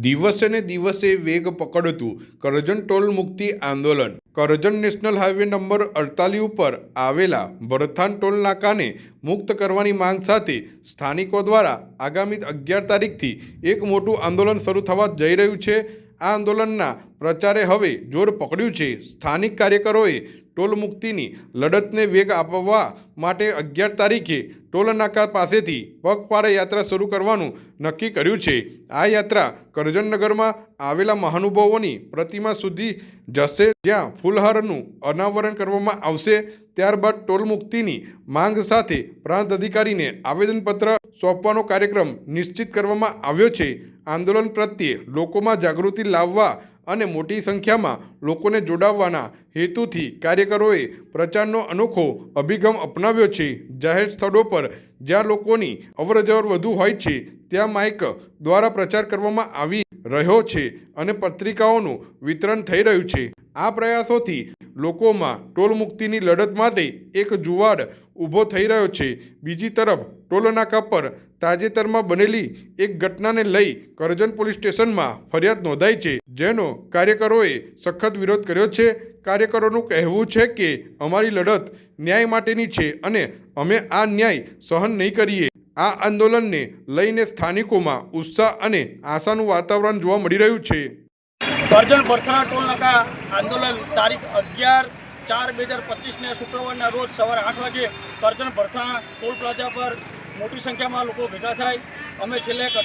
દિવસે ને દિવસે વેગ પકડતું કરજણ ટોલ મુક્તિ આંદોલન. કરજણ નેશનલ હાઈવે નંબર અડતાલીસ ઉપર આવેલા ભરથાન ટોલ નાકાને મુક્ત કરવાની માંગ સાથે સ્થાનિકો દ્વારા આગામી અગિયાર તારીખથી એક મોટું આંદોલન શરૂ થવા જઈ રહ્યું છે. આ આંદોલનના પ્રચારે હવે જોર પકડ્યું છે. સ્થાનિક કાર્યકરોએ ટોલ મુક્તિની લડતને વેગ આપવા માટે અગિયાર તારીખે ટોલનાકા પાસેથી પગપાળા યાત્રા શરૂ કરવાનું નક્કી કર્યું છે. આ યાત્રા કરજણનગરમાં આવેલા મહાનુભાવોની પ્રતિમા સુધી જશે. જ્યાં ફૂલહારનું અનાવરણ કરવામાં આવશે. ત્યારબાદ ટોલ મુક્તિની માંગ સાથે પ્રાંત અધિકારીને આવેદનપત્ર સોંપવાનો કાર્યક્રમ નિશ્ચિત કરવામાં આવ્યો છે. આંદોલન પ્રત્યે લોકોમાં જાગૃતિ લાવવા અને મોટી સંખ્યામાં લોકોને જોડાવવાના હેતુથી કાર્યકરોએ પ્રચારનો અનોખો અભિગમ અપનાવ્યો છે. જાહેર સ્થળો પર જ્યાં લોકોની અવરજવર વધુ હોય છે, ત્યાં માઇક દ્વારા પ્રચાર કરવામાં આવી રહ્યો છે અને પત્રિકાઓનું વિતરણ થઈ રહ્યું છે. આ પ્રયાસોથી લોકોમાં ટોલ મુક્તિની લડત માટે એક જુવાડ ઊભો થઈ રહ્યો છે. બીજી તરફ ટોલનાકા પર તાજેતરમાં બનેલી એક ઘટનાને લઈ કરજણ પોલીસ સ્ટેશનમાં ફરિયાદ નોંધાઈ છે. જેનો કાર્યકરોએ સખત વિરોધ કર્યો છે. કાર્યકરોનું કહેવું છે કે, અમારી લડત ન્યાય માટેની છે અને અમે આ ન્યાય સહન નહીં કરીએ. આ આંદોલનને લઈને સ્થાનિકોમાં ઉત્સાહ અને આશાનું વાતાવરણ જોવા મળી રહ્યું છે. કરજણ ભરથરા ટોલ આંદોલન તારીખ અગિયાર ચાર બે હજાર પચીસને શુક્રવારના રોજ સવારે આઠ વાગે કરજણ ભરથાણા ટોલ પ્લાઝા પર મોટી સંખ્યામાં લોકો ભેગા થાય. અમે છેલ્લે એક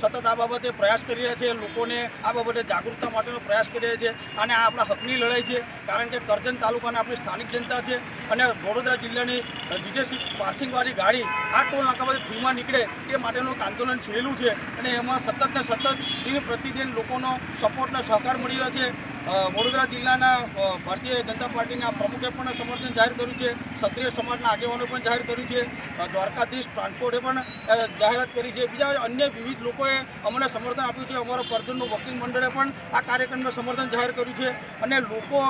સતત આ બાબતે પ્રયાસ કરી રહ્યા છીએ. લોકોને આ બાબતે જાગૃતતા માટેનો પ્રયાસ કરી રહ્યા છીએ અને આ આપણા હકની લડાઈ છે. કારણ કે કરજણ તાલુકાના આપણી સ્થાનિક જનતા છે અને વડોદરા જિલ્લાની જીજેસી પાર્સિંગવાળી ગાડી આ ટોલ નાકામાંથી ફ્રીમાં નીકળે તે માટેનું આંદોલન છેડેલું છે. અને એમાં સતત ને સતત દિન પ્રતિદિન લોકોનો સપોર્ટ અને સહકાર મળી રહ્યો છે. વડોદરા જિલ્લાના ભારતીય જનતા પાર્ટીના પ્રમુખે પણ સમર્થન જાહેર કર્યું છે. ક્ષત્રિય સમાજના આગેવાનો પણ જાહેર કર્યું છે. દ્વારકાધીશ ટ્રાન્સપોર્ટે પણ જાહેરાત કરી છે. બીજા અન્ય વિવિધ લોકોએ અમને સમર્થન આપ્યું છે. અમારો પરજનનું વકીલ મંડળે પણ આ કાર્યક્રમને સમર્થન જાહેર કર્યું છે. અને લોકો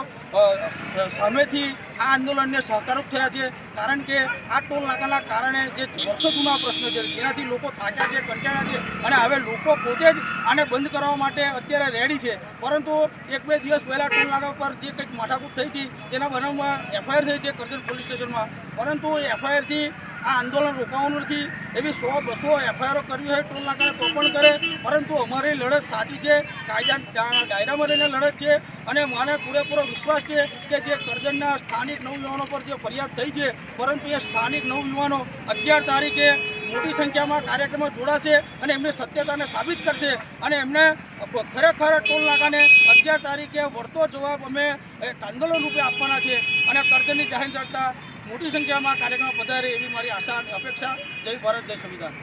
સામેથી આ આંદોલનને સહકારક થયા છે. કારણ કે આ ટોલ નાકાના કારણે જે વર્ષો જૂના પ્રશ્ન છે, જેનાથી લોકો થાક્યા છે, કંટાળ્યા છે અને હવે લોકો પોતે જ આને બંધ કરવા માટે અત્યારે રેડી છે. પરંતુ એક બે દિવસ પહેલાં ટોલ નાકા પર જે કંઈક માથાકૂટ થઈ હતી, તેના બનાવમાં એફઆઈઆર થઈ છે કરજણ પોલીસ સ્ટેશનમાં. પરંતુ એફઆઈઆરથી આ આંદોલન રોકાવાનું નથી. એવી સો બસો એફઆઈઆરો કરી હોય, ટોલ નાકાને તો પણ કરે. પરંતુ અમારી લડત સાચી છે કાયદા દાયરામાં રહીને લડત છે. અને મને પૂરેપૂરો વિશ્વાસ છે કે જે કરજણના સ્થાનિક નવયુવાનો પર જે ફરિયાદ થઈ છે, પરંતુ એ સ્થાનિક નવયુવાનો અગિયાર તારીખે મોટી સંખ્યામાં કાર્યક્રમમાં જોડાશે અને એમની સત્યતાને સાબિત કરશે. અને એમને ખરેખર ટોલ નાકાને અગિયાર તારીખે વળતો જવાબ અમે આંદોલન રૂપે આપવાના છે. અને કરજણની જાહેર જનતા મોટી સંખ્યામાં કાર્યક્રમ પધારે એવી મારી આશા અને અપેક્ષા. જય ભારત જય સંવિધાન.